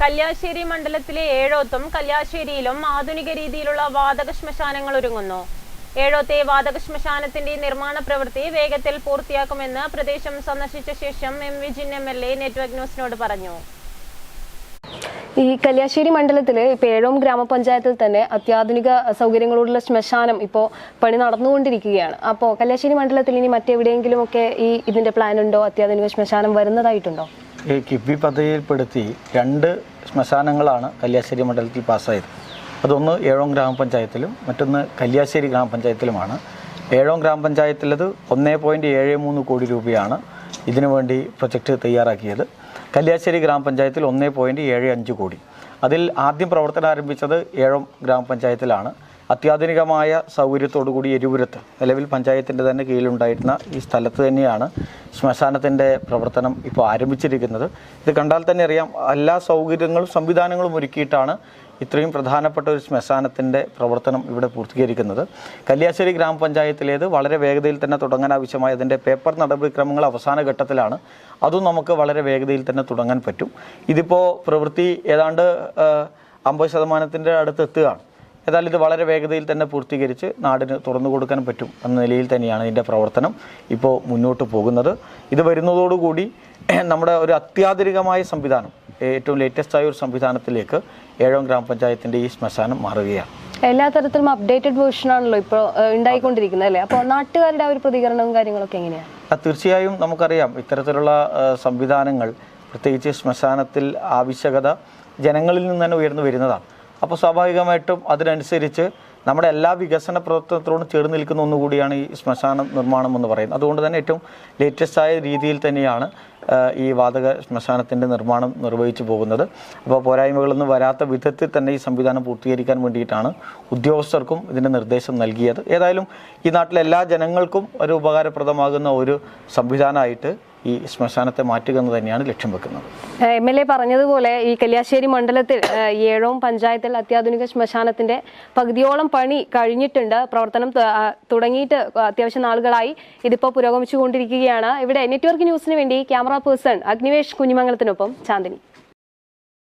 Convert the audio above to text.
കല്യാശ്ശേരി മണ്ഡലത്തിലെ ഏഴോത്തും കല്യാശ്ശേരിയിലും ആധുനിക രീതിയിലുള്ള വാതക ശ്മശാനങ്ങൾ ഒരുങ്ങുന്നു. ഏഴോത്തെ വാതക ശ്മശാനത്തിന്റെ നിർമ്മാണ പ്രവൃത്തി വേഗത്തിൽ പൂർത്തിയാക്കുമെന്ന് പ്രദേശം സന്ദർശിച്ച ശേഷം M Vijin M L A network ന്യൂസിനോട് പറഞ്ഞു. ഈ കല്യാശ്ശേരി മണ്ഡലത്തിൽ ഇപ്പോൾ ഏഴോം ഗ്രാമപഞ്ചായത്തിൽ തന്നെ അത്യാധുനിക സൗകര്യങ്ങളോടുള്ള ശ്മശാനം ഇപ്പോൾ പണി നടന്നുകൊണ്ടിരിക്കുകയാണ്. അപ്പോൾ കല്യാശ്ശേരി മണ്ഡലത്തിൽ ഇനി മറ്റെവിടെയെങ്കിലും ഒക്കെ ഈ ഇതിന്റെ പ്ലാൻ ഉണ്ടോ? അത്യാധുനിക ശ്മശാനം വരുന്നതായിട്ടുണ്ടോ? ഈ കിഫ്ബി പദ്ധതിയിൽപ്പെടുത്തി രണ്ട് ശ്മശാനങ്ങളാണ് കല്യാശ്ശേരി മണ്ഡലത്തിൽ പാസ്സായത്. അതൊന്ന് ഏഴോം ഗ്രാമപഞ്ചായത്തിലും മറ്റൊന്ന് കല്യാശ്ശേരി ഗ്രാമപഞ്ചായത്തിലുമാണ്. ഏഴോം ഗ്രാമപഞ്ചായത്തിലത് ഒന്നേ പോയിന്റ് ഏഴ് മൂന്ന് കോടി രൂപയാണ് ഇതിനു വേണ്ടി പ്രൊജക്റ്റ് തയ്യാറാക്കിയത്. കല്യാശ്ശേരി ഗ്രാമപഞ്ചായത്തിൽ ഒന്നേ പോയിന്റ് ഏഴ് അഞ്ച് കോടി. അതിൽ ആദ്യം പ്രവർത്തനം ആരംഭിച്ചത് ഏഴോം ഗ്രാമപഞ്ചായത്തിലാണ്. അത്യാധുനികമായ സൗകര്യത്തോടു കൂടി എരിപുരത്ത് നിലവിൽ പഞ്ചായത്തിന്റെ തന്നെ കീഴിലുണ്ടായിരുന്ന ഈ സ്ഥലത്ത് തന്നെയാണ് ശ്മശാനത്തിന്റെ പ്രവർത്തനം ഇപ്പോൾ ആരംഭിച്ചിരിക്കുന്നത്. ഇത് കണ്ടാൽ തന്നെ അറിയാം എല്ലാ സൗകര്യങ്ങളും സംവിധാനങ്ങളും ഒരുക്കിയിട്ടാണ് ഇത്രയും പ്രധാനപ്പെട്ട ഒരു ശ്മശാനത്തിന്റെ പ്രവർത്തനം ഇവിടെ പൂർത്തീകരിക്കുന്നത്. കല്യാശ്ശേരി ഗ്രാമപഞ്ചായത്തിലേത് വളരെ വേഗതയിൽ തന്നെ തുടങ്ങാൻ ആവശ്യമായ അതിന്റെ പേപ്പർ നടപടിക്രമങ്ങൾ അവസാന ഘട്ടത്തിലാണ്. അതും നമുക്ക് വളരെ വേഗതയിൽ തന്നെ തുടങ്ങാൻ പറ്റും. ഇതിപ്പോൾ പ്രവൃത്തി ഏതാണ്ട് അമ്പത് ശതമാനത്തിന്റെ അടുത്ത് എത്തുകയാണ്. ഏതായാലും ഇത് വളരെ വേഗതയിൽ തന്നെ പൂർത്തീകരിച്ച് നാടിന് തുറന്നു കൊടുക്കാൻ പറ്റും എന്ന നിലയിൽ തന്നെയാണ് ഇതിന്റെ പ്രവർത്തനം ഇപ്പോൾ മുന്നോട്ട് പോകുന്നത്. ഇത് വരുന്നതോടുകൂടി നമ്മുടെ ഒരു അത്യാധുനികമായ സംവിധാനം ഏറ്റവും ലേറ്റസ്റ്റ് ആയ ഒരു സംവിധാനത്തിലേക്ക് ഏഴോം ഗ്രാമപഞ്ചായത്തിന്റെ ഈ ശ്മശാനം മാറുകയാണ്. എല്ലാ തരത്തിലും അപ്ഡേറ്റഡ് വേർഷൻ ആണല്ലോ ഇപ്പോൾ ഉണ്ടായിക്കൊണ്ടിരിക്കുന്നത് അല്ലേ? അപ്പോൾ നാട്ടുകാരുടെ ആ ഒരു പ്രതികരണവും കാര്യങ്ങളൊക്കെ എങ്ങനെയാണ് തീർച്ചയായും നമുക്കറിയാം ഇത്തരത്തിലുള്ള സംവിധാനങ്ങൾ പ്രത്യേകിച്ച് ശ്മശാനത്തിൽ ആവശ്യകത ജനങ്ങളിൽ നിന്ന് തന്നെ ഉയർന്നു വരുന്നതാണ്. അപ്പോൾ സ്വാഭാവികമായിട്ടും അതിനനുസരിച്ച് നമ്മുടെ എല്ലാ വികസന പ്രവർത്തനത്തോടും ചേർന്ന് നിൽക്കുന്ന ഒന്നുകൂടിയാണ് ഈ ശ്മശാന നിർമ്മാണം എന്ന് പറയുന്നത്. അതുകൊണ്ട് തന്നെ ഏറ്റവും ലേറ്റസ്റ്റ് ആയ രീതിയിൽ തന്നെയാണ് ഈ വാതക ശ്മശാനത്തിന്റെ നിർമ്മാണം നിർവഹിച്ചു പോകുന്നത്. അപ്പോൾ പോരായ്മകളൊന്നും വരാത്ത വിധത്തിൽ തന്നെ ഈ സംവിധാനം പൂർത്തീകരിക്കാൻ വേണ്ടിയിട്ടാണ് ഉദ്യോഗസ്ഥർക്കും ഇതിന്റെ നിർദ്ദേശം നൽകിയത്. ഏതായാലും ഈ നാട്ടിലെ എല്ലാ ജനങ്ങൾക്കും ഒരു ഉപകാരപ്രദമാകുന്ന ഒരു സംവിധാനമായിട്ട് ഈ ശ്മശാനത്തെ മാറ്റുക എന്ന് തന്നെയാണ് ലക്ഷ്യം വെക്കുന്നത്. എം എൽ എ പറഞ്ഞതുപോലെ ഈ കല്യാശ്ശേരി മണ്ഡലത്തിൽ ഏഴോം പഞ്ചായത്തിൽ അത്യാധുനിക ശ്മശാനത്തിന്റെ പകുതിയോളം പണി കഴിഞ്ഞിട്ടുണ്ട്. പ്രവർത്തനം തുടങ്ങിയിട്ട് അത്യാവശ്യം നാളുകളായി ഇതിപ്പോൾ പുരോഗമിച്ചുകൊണ്ടിരിക്കുകയാണ്. ഇവിടെ നെറ്റ്വർക്ക് ന്യൂസിന് വേണ്ടി ക്യാമറ പേഴ്സൺ അഗ്നിവേഷ് കുഞ്ഞിമംഗലത്തിനൊപ്പം ചാന്ദിനി.